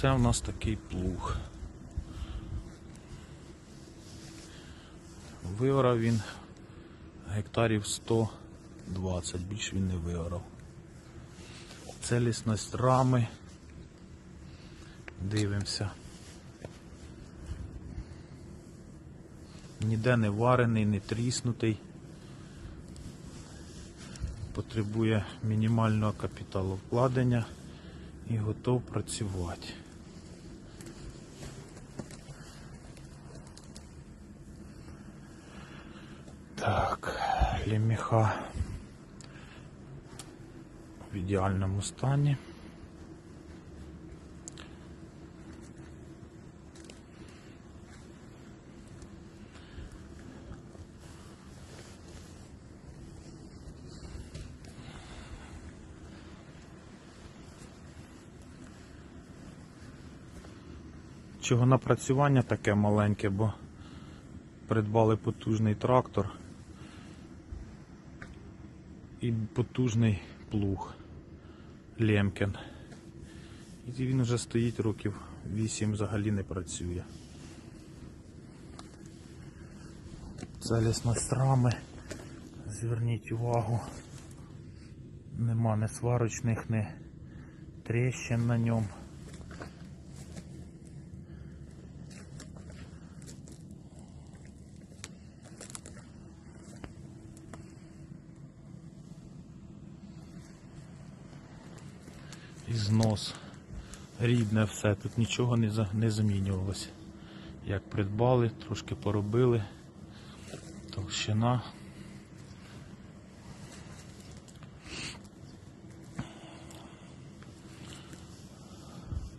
Це у нас такий плуг. Виорав він гектарів 120, більше він не виорав. Целісність рами. Дивимося. Ніде не варений, не тріснутий. Потребує мінімального капіталовкладення і готов працювати. Так, ліміха в ідеальному стані. Чого напрацювання таке маленьке, бо придбали потужний трактор і потужний плуг Лемкен. І він вже стоїть років 8 взагалі не працює. Залісність страми, Зверніть увагу. Нема ні сварочних, ні тріщин на ньому. І. Рідне все, тут нічого не, за- не замінювалося. Як придбали, трошки поробили. Толщина